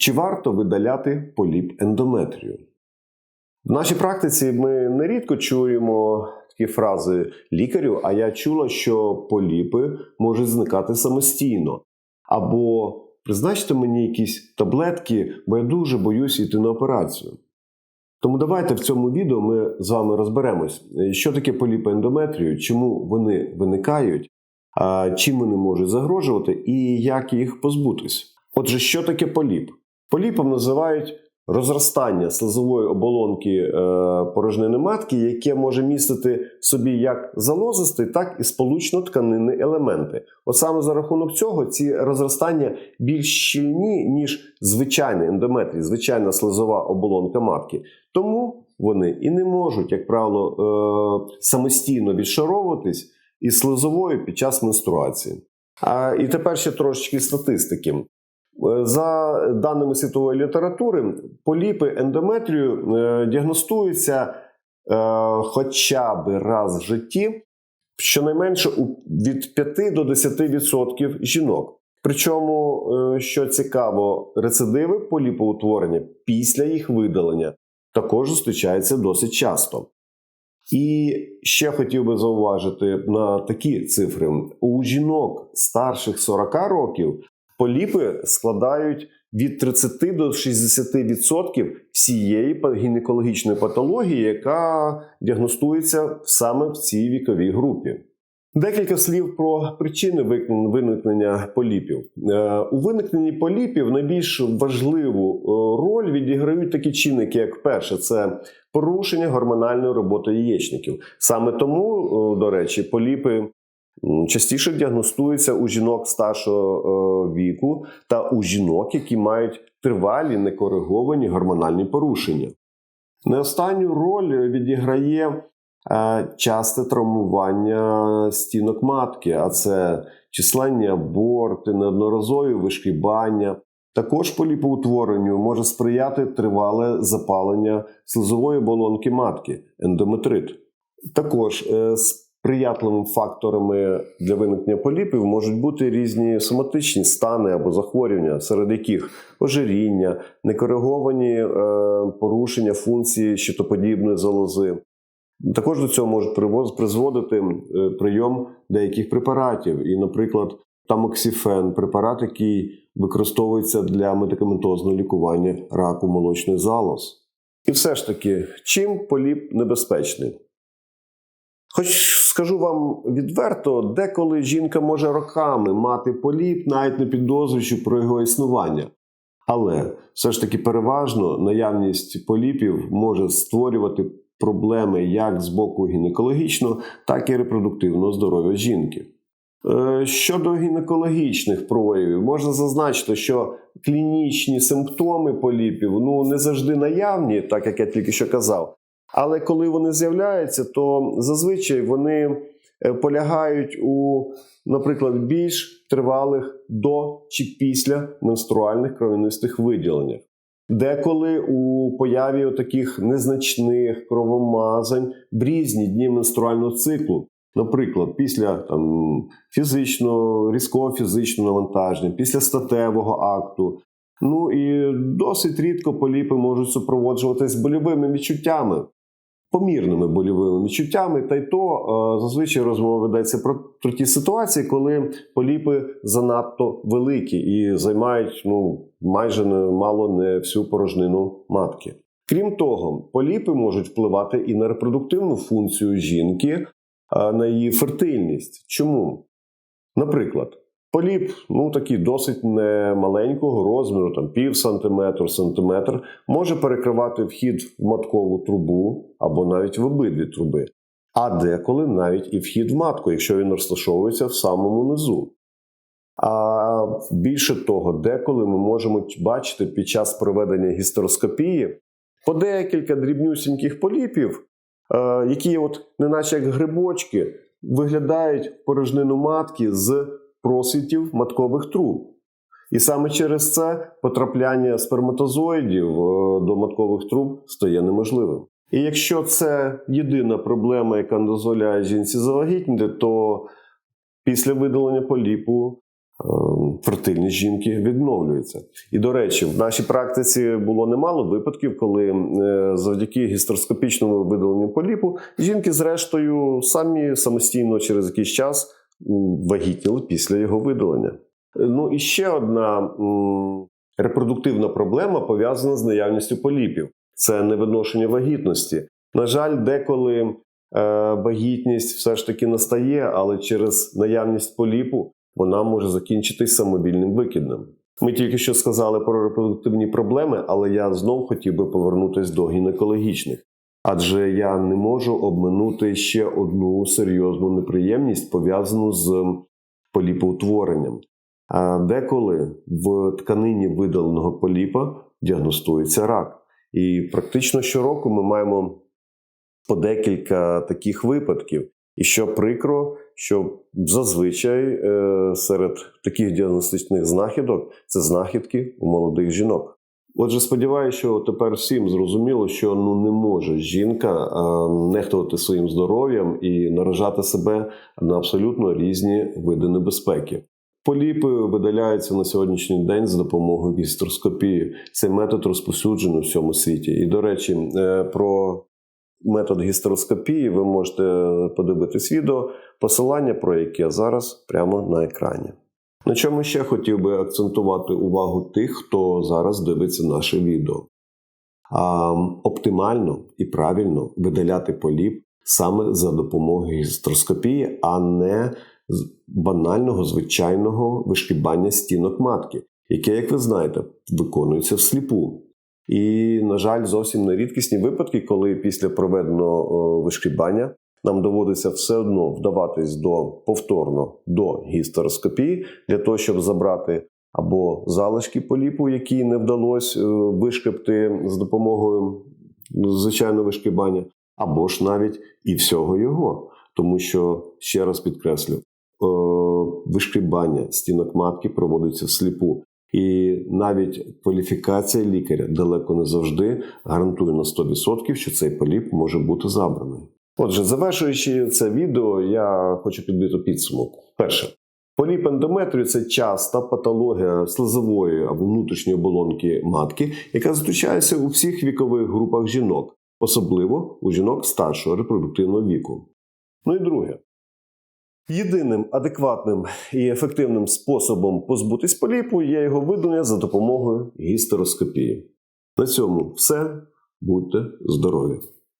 Чи варто видаляти поліп ендометрію? В нашій практиці ми нерідко чуємо такі фрази лікарю, а я чула, що поліпи можуть зникати самостійно. Або призначте мені якісь таблетки, бо я дуже боюсь йти на операцію. Тому давайте в цьому відео ми з вами розберемось, що таке поліпи ендометрію, чому вони виникають, чим вони можуть загрожувати і як їх позбутись. Отже, що таке поліп? Поліпом називають розростання слизової оболонки е, порожнини матки, яке може містити в собі як залозистий, так і сполучно-тканинні елементи. От саме за рахунок цього ці розростання більш щільні, ніж звичайний ендометрій, звичайна слизова оболонка матки. Тому вони і не можуть, як правило, е, самостійно відшаровуватись із слизовою під час менструації. А, І тепер ще трошечки статистики. За даними світової літератури, поліпи ендометрію е, діагностуються е, хоча б раз в житті, щонайменше від 5 до 10% жінок. Причому, е, що цікаво, рецидиви поліпоутворення після їх видалення також зустрічаються досить часто. І ще хотів би зауважити на такі цифри: у жінок старших 40 років поліпи складають від 30 до 60% всієї гінекологічної патології, яка діагностується саме в цій віковій групі. Декілька слів про причини виникнення поліпів. Е, у виникненні поліпів найбільш важливу е, роль відіграють такі чинники, як перше, це порушення гормональної роботи яєчників. Саме тому, е, до речі, поліпи частіше діагностуються у жінок старшого віку та у жінок, які мають тривалі некориговані гормональні порушення. Не останню роль відіграє часте травмування стінок матки, а це численні аборти, неодноразові вишкрібання. Також поліпоутворенню може сприяти тривале запалення слизової оболонки матки, ендометрит. Також е, сприятливими факторами для виникнення поліпів можуть бути різні соматичні стани або захворювання, серед яких ожиріння, некориговані е, порушення функції щитоподібної залози. Також до цього можуть призводити е, прийом деяких препаратів, і, наприклад, тамоксіфен препарат, який використовується для медикаментозного лікування раку молочної залоз. І все ж таки, чим поліп небезпечний? Хоч скажу вам відверто, деколи жінка може роками мати поліп, навіть не підозрюючи про його існування. Але все ж таки переважно наявність поліпів може створювати проблеми як з боку гінекологічного, так і репродуктивного здоров'я жінки. Е, щодо гінекологічних проявів, можна зазначити, що клінічні симптоми поліпів ну, не завжди наявні, так як я тільки що казав. Але коли вони з'являються, то зазвичай вони е, полягають у, наприклад, більш тривалих до чи після менструальних кровянистих виділеннях. Деколи у появі таких незначних кровомазань в різні дні менструального циклу, наприклад, після там, фізичного, різкого фізичного навантаження, після статевого акту. Ну і досить рідко поліпи можуть супроводжуватись больовими відчуттями помірними больовими відчуттями, та й то е, зазвичай розмова ведеться про, про ті ситуації, коли поліпи занадто великі і займають ну майже не мало не всю порожнину матки. Крім того, поліпи можуть впливати і на репродуктивну функцію жінки, на її фертильність. Чому? Наприклад, Поліп, ну такий досить немаленького розміру, там пів сантиметр, сантиметр, може перекривати вхід в маткову трубу або навіть в обидві труби, а деколи навіть і вхід в матку, якщо він розташовується в самому низу. А більше того, деколи ми можемо бачити під час проведення гістероскопії по декілька дрібнюсіньких поліпів, е, які, от, неначе як грибочки, виглядають в порожнину матки з просвітів маткових труб. І саме через це потрапляння сперматозоїдів е, до маткових труб стає неможливим. І якщо це єдина проблема, яка дозволяє жінці завагітніти, то після видалення поліпу фертильність жінки відновлюється. І до речі, в нашій практиці було немало випадків, коли е, завдяки гістероскопічному видаленню поліпу жінки, зрештою, самі самостійно через якийсь час вагітніли після його видалення. Ну і ще одна репродуктивна проблема пов'язана з наявністю поліпів це невиношення вагітності. На жаль, деколи е, вагітність все ж таки настає, але через наявність поліпу вона може закінчитись самовільним викиднем. Ми тільки що сказали про репродуктивні проблеми, але я знов хотів би повернутися до гінекологічних. Адже я не можу обминути ще одну серйозну неприємність, пов'язану з поліпоутворенням. А деколи в тканині видаленого поліпа діагностується рак. І практично щороку ми маємо по декілька таких випадків. І що прикро, що зазвичай е, серед таких діагностичних знахідок це знахідки у молодих жінок. Отже, сподіваюся, що тепер всім зрозуміло, що ну не може жінка нехтувати своїм здоров'ям і наражати себе на абсолютно різні види небезпеки. Поліпи видаляються на сьогоднішній день за допомогою гістероскопії. Цей метод розповсюджений у всьому світі. І, до речі, е, про метод гістероскопії ви можете подивитись відео, посилання про яке зараз прямо на екрані. На чому ще хотів би акцентувати увагу тих, хто зараз дивиться наше відео. А, оптимально і правильно видаляти поліп саме за допомогою гістероскопії, а не банального звичайного вишкібання стінок матки, яке, як ви знаєте, виконується всліпу. І, на жаль, зовсім не рідкісні випадки, коли після проведеного вишкібання нам доводиться все одно вдаватись до повторно до гістероскопії для того, щоб забрати або залишки поліпу, які не вдалося вишкребти з допомогою звичайного вишкібання, або ж навіть і всього його. Тому що, ще раз підкреслю, вишкрібання стінок матки проводиться всліпу. І навіть кваліфікація лікаря далеко не завжди гарантує на 100%, що цей поліп може бути забраний. Отже, завершуючи це відео, я хочу підбити підсумок. Перше, поліп ендометрію це часта патологія слизової або внутрішньої оболонки матки, яка зустрічається у всіх вікових групах жінок, особливо у жінок старшого репродуктивного віку. Ну і друге. Єдиним адекватним і ефективним способом позбутись поліпу є його видалення за допомогою гістероскопії. На цьому все. Будьте здорові!